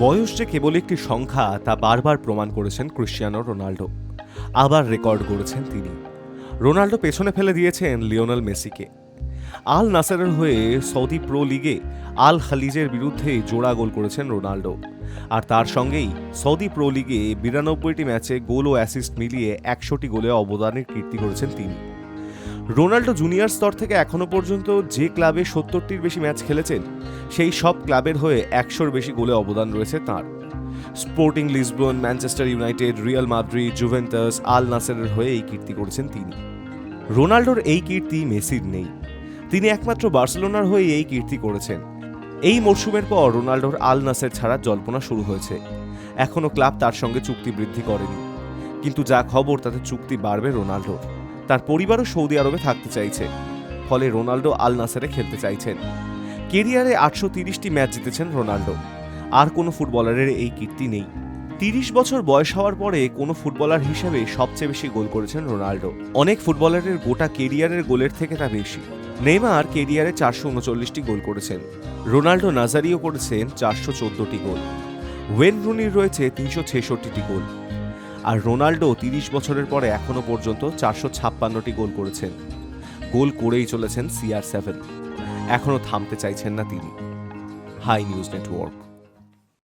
বয়স যে কেবল একটি সংখ্যা, তা বারবার প্রমাণ করেছেন ক্রিশ্চিয়ানো রোনাল্ডো। আবার রেকর্ড গড়েছেন তিনি। রোনাল্ডো পেছনে ফেলে দিয়েছেন লিওনেল মেসিকে। আল নাসারের হয়ে সৌদি প্রো লিগে আল খালিজের বিরুদ্ধে জোড়া গোল করেছেন রোনাল্ডো। আর তার সঙ্গেই সৌদি প্রো লিগে বিরানব্বইটি ম্যাচে গোল ও অ্যাসিস্ট মিলিয়ে একশোটি গোলে অবদানের কীর্তি করেছেন তিনি। রোনাল্ডো জুনিয়র স্তর থেকে এখনও পর্যন্ত যে ক্লাবে সত্তরটির বেশি ম্যাচ খেলেছেন, সেই সব ক্লাবের হয়ে একশোর বেশি গোলে অবদান রয়েছে তাঁর। Sporting Lisbon, Manchester United, Real Madrid, Juventus, আল নাসারের হয়ে এই কীর্তি করেছেন তিনি। রোনাল্ডোর এই কীর্তি মেসির নেই। তিনি একমাত্র বার্সেলোনার হয়ে এই কীর্তি করেছেন। এই মরশুমের পর রোনাল্ডোর আল নাসের ছাড়া জল্পনা শুরু হয়েছে। এখনও ক্লাব তার সঙ্গে চুক্তি বৃদ্ধি করেনি। কিন্তু যা খবর তাতে চুক্তি বাড়বে রোনাল্ডোর। তার পরিবারও সৌদি আরবে থাকতে চাইছে। ফলে রোনাল্ডো আল নাসারে খেলতে চাইছেন। কেরিয়ারে আটশো তিরিশটি ম্যাচ জিতেছেন রোনাল্ডো আর কোনো ফুটবলারের এই কীর্তি নেই। তিরিশ বছর বয়স হওয়ার পরে কোনো ফুটবলার হিসেবে সবচেয়ে বেশি গোল করেছেন রোনাল্ডো অনেক ফুটবলারের গোটা কেরিয়ারের গোলের থেকে তা বেশি। নেইমার কেরিয়ারে চারশো উনচল্লিশটি গোল করেছেন। রোনাল্ডো নাজারিও করেছেন চারশো চোদ্দটি গোল। ওয়েন রুনির রয়েছে তিনশো ছেষট্টিটি গোল। আর রোনাল্ডো তিরিশ বছরের পরে এখনও পর্যন্ত চারশো ছাপ্পান্নটি গোল করেছেন। গোল করেই চলেছেন সিআর সেভেন এখনও থামতে চাইছেন না তিনি। Hi news network.